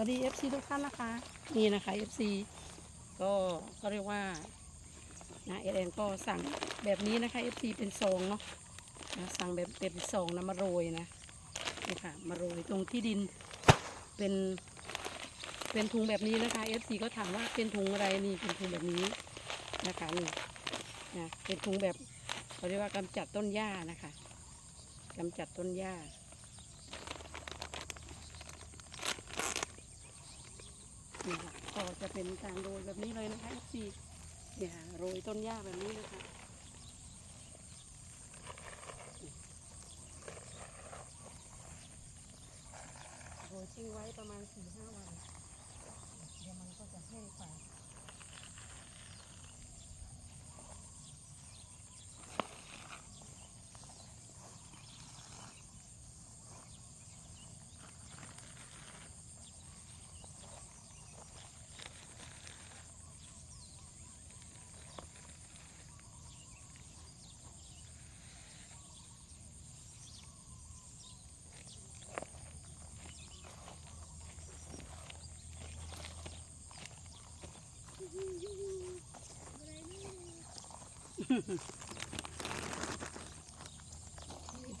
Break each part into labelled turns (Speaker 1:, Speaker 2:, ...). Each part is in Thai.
Speaker 1: วัสดี FC ทุกท่านนะคะ นี่นะคะ FC ก็เขาเรียกว่านะเอเนก็สั่งแบบนี้นะคะ FC เป็นซองเนาะนะสั่งแบบเป็นซองนะมาโรยนะนี่ค่ะมาโรยตรงที่ดินเป็นเป็นถุงแบบนี้นะคะ FC ก็ถามว่าเป็นถุงอะไรนี่เป็นถุงแบบนี้นะคะนี่นะเป็นถุงแบบเขาเรียกว่ากำจัดต้นหญ้านะคะกำจัดต้นหญ้า นี่ค่ะ ก็จะเป็นการโรยแบบนี้เลยนะคะสีเนี่ยค่ะโรยต้นหญ้าแบบนี้นะคะโรยทิ้งไว้ประมาณสี่ห้าวัน เดี๋ยวมันก็จะแห้งไป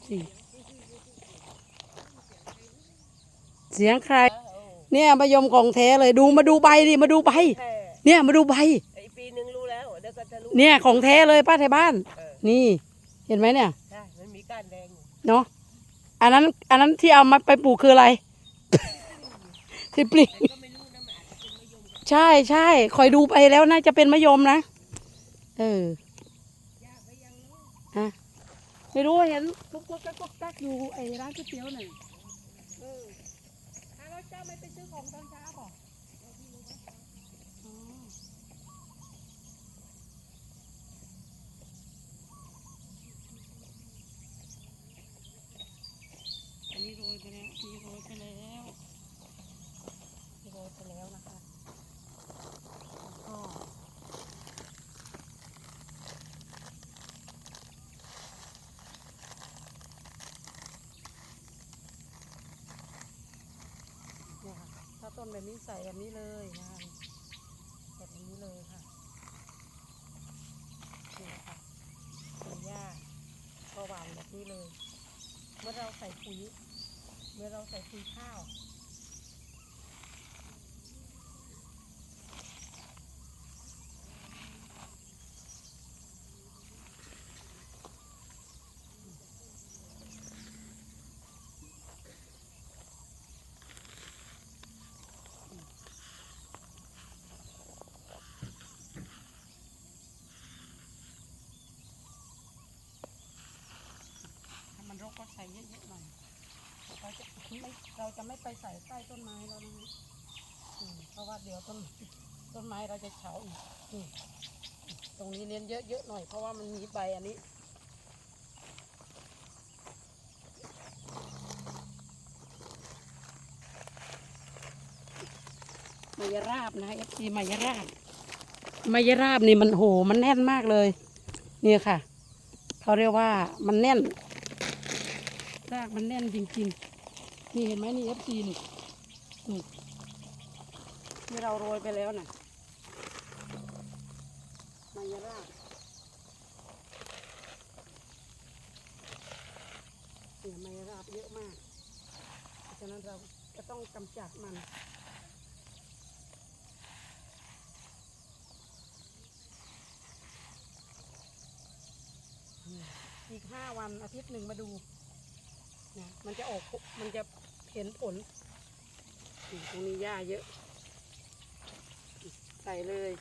Speaker 1: สี่เสียงใคร เนี่ยมะยมของแท้เลยดูมาดูใบดิมาดูใบ
Speaker 2: แค่
Speaker 1: เนี่ยมาดูใบ
Speaker 2: ไอปีหนึ่งรู้แล้วเดี๋ยวก็จะรู้
Speaker 1: เนี่ยของแท้เลยป้าไทยบ้าน
Speaker 2: เออ
Speaker 1: นี่ เห็นไหมเนี่ย
Speaker 2: ใช่มันมีก้านแดงอยู่
Speaker 1: เนาะอันนั้น อันนั้นที่เอามาไปปลูกคืออะไร ที่ปลี
Speaker 2: แต่ก็ไม่รู้นะมันอาจจะเป็นมะยมกับ
Speaker 1: ใช่ใช่คอยดูไปแล้วน่าจะเป็นมะยมนะ เออ
Speaker 2: ยากไปยังเนาะ
Speaker 1: ฮะ ไม่รู้เห็นกุ๊กกุ๊กกักกุ๊กกักอยู่ไอ้ร้านก๋วยเตี๋ยวหน่อยเอออะแล้วเจ้าไม่ไปซื้อของตอนเช้าป่ะอ๋ออันนี้โรยไปแล้วอันนี้โรยไปแล้วโรยไปแล้วนะคะแล้วก็ เนี่ย นแบบนี้ใส่แบบนี้เลยนะคะแบบนี้เลยค่ะนี่นะคะเป็นหญ้าก็หวานแบบนี้เลย เมื่อเราใส่ปุ๋ย เมื่อเราใส่ปุ๋ยข้าว ถ้ามันรกก็ใส่ เยอะๆหน่อยเราจะไม่เราจะไม่ไปใส่ใต้ต้นไม้แล้วนะฮะอืมเพราะว่าเดี๋ยวต้นต้นไม้เราจะเฉาอีกนี่ตรงนี้เน้นเยอะๆหน่อย เพราะว่ามันมีใบอันนี้มายราบนะเอฟซีมายราบมายราบนี่มันโหมันแน่นมากเลย เนี่ยค่ะ เขาเรียกว่ามันแน่น รากมันแน่นจริงๆ นี่เห็นไหมนี่เอฟซีนี่นี่ที่เราโรยไปแล้วน่ะมายรากเนี่ยมายราบเยอะมาก เพราะฉะนั้นเราก็ต้องกำจัดมันอีกห้าวันอาทิตย์หนึ่งมาดู นะมันจะออกมันจะเห็นผลตรงนี้หญ้าเยอะ ใส่เลย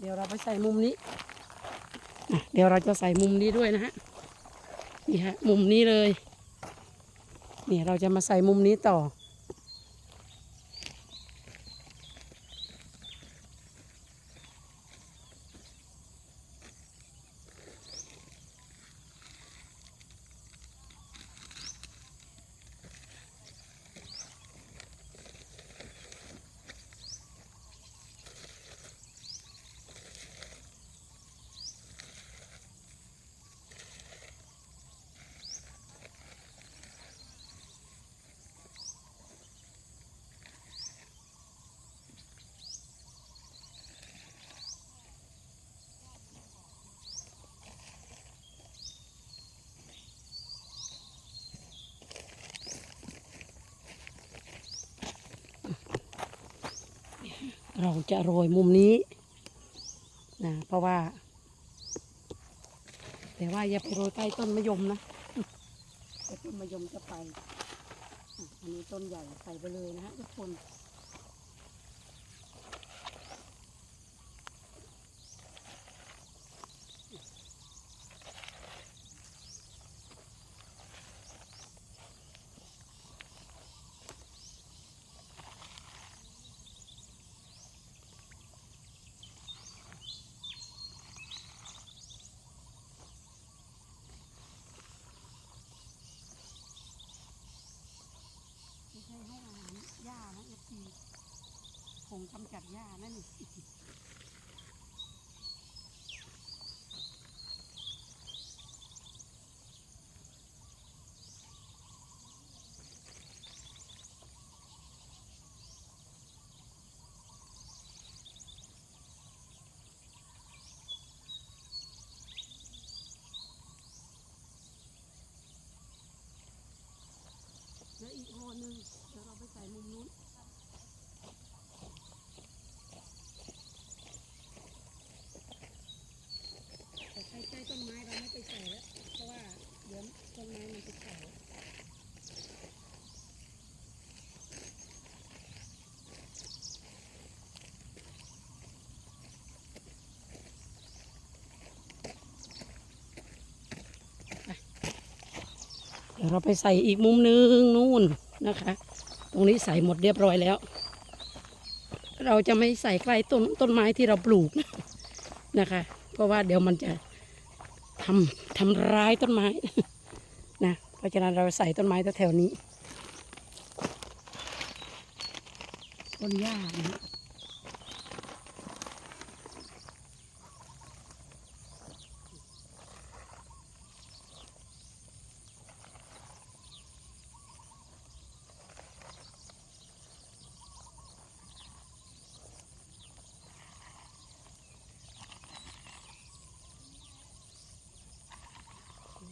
Speaker 1: เดี๋ยวเราไปใส่มุมนี้ เดี๋ยวเราจะใส่มุมนี้ด้วยนะฮะ นี่ฮะ มุมนี้เลย นี่เราจะมาใส่มุมนี้ต่อ เราจะโรยมุมนี้นะเพราะว่า แต่ว่าอย่าไปโรยใกล้ต้นมะยมนะแต่ต้นมะยมจะไป อันนี้ต้นใหญ่ใส่ไปเลยนะฮะทุกคน ไม่ใช่ให้อาหารหญ้านะเอฟซีผงกำจัด หญ้านั่นนี่แล้วอีกโอหนึ่งเดี๋ยวเราไปใส่มุมนู้นแต่ใกล้ใกล้ต้นไม้เราไม่ไปใส่แล้ว เพราะว่าเดี๋ยวต้นไม้มันจะเก่า เดี๋ยวเราไปใส่อีกมุมนึงนู่นนะคะ ตรงนี้ใส่หมดเรียบร้อยแล้ว เราจะไม่ใส่ใกล้ต้นต้นไม้ที่เราปลูกนะคะ เพราะว่าเดี๋ยวมันจะทำทำร้ายต้นไม้นะเพราะฉะนั้นเราใส่ต้นไม้แถวๆนี้ต้นหญ้านะฮะ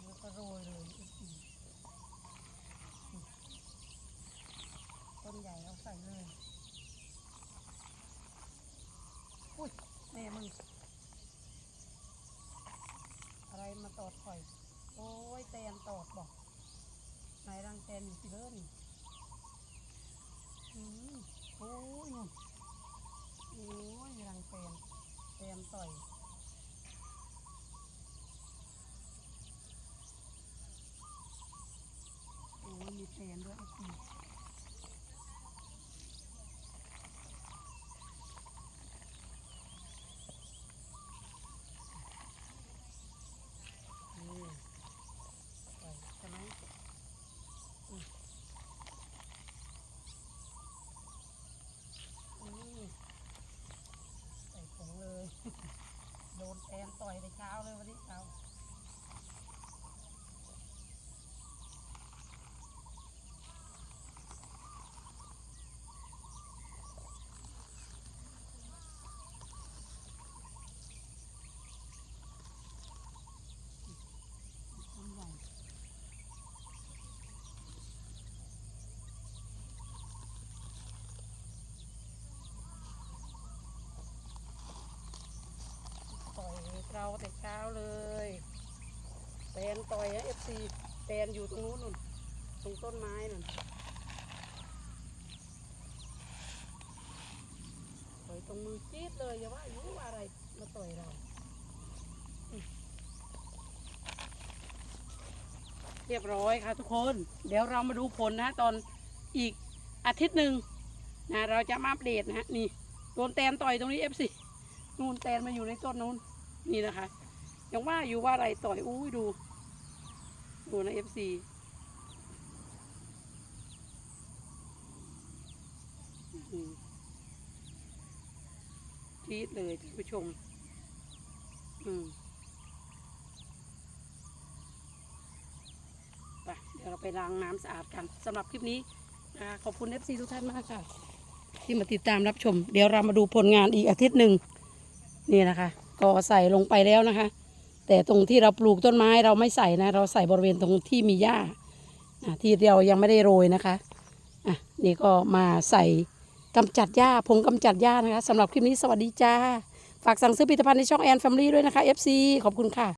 Speaker 1: แล้วก็โรยเลยต้นใหญ่เราใส่เลย อุ้ยแม่มึง อดข่อย โอ้ยแตนตอดบอกนายรังแตนอยู่สิเด้อนี่อืมโอ้ยโอ้ยรังแตนแตนต่อย โอ้ยมีแตนด้วยไอ้ปีนี่ใส่ใช่ไหมอืมอืมใส่ผงเลย โดนแต่อยแต่เช้าเลยวันนี้เอา ต้นใหญ่ต่อยเรา แต่เช้าเลยแตนต่อยเอฟซีแตนอยู่ตรงนู้นนู่นตรงต้นไม้นู่นต่อยตรงมือจี๊ดเลยอย่าว่าอยู่ว่าอะไรมาต่อยเราเรียบร้อยค่ะทุกคน เดี๋ยวเรามาดูผลนะ ตอนอีกอาทิตย์หนึ่งนะเราจะมาอัปเดตนะฮะนี่โดนแตนต่อยตรงนี้เอฟซีนู่นแตนมาอยู่ในต้นนู้น นี่นะคะยังว่าอยู่ว่าอะไรต่อยอุ้ยดู ดูนะเอฟซีจี๊ดเลยท่านผู้ชม อืมไปเดี๋ยวเราไปล้างน้ำสะอาดกันสำหรับคลิปนี้นะขอบคุณ FC ทุกท่านมากค่ะ ที่มาติดตามรับชม เดี๋ยวเรามาดูผลงานอีกอาทิตย์หนึ่งนี่นะคะ ก็ใส่ลงไปแล้วนะคะ แต่ตรงที่เราปลูกต้นไม้เราไม่ใส่นะ เราใส่บริเวณตรงที่มีหญ้าที่เรายังไม่ได้โรยนะคะอะนี่ก็มาใส่กำจัดหญ้าผงกำจัดหญ้านะคะสำหรับคลิปนี้สวัสดีจ้า ฝากสั่งซื้อผลิตภัณฑ์ในช่องแอนแฟมิลี่ด้วยนะคะ FC ขอบคุณค่ะ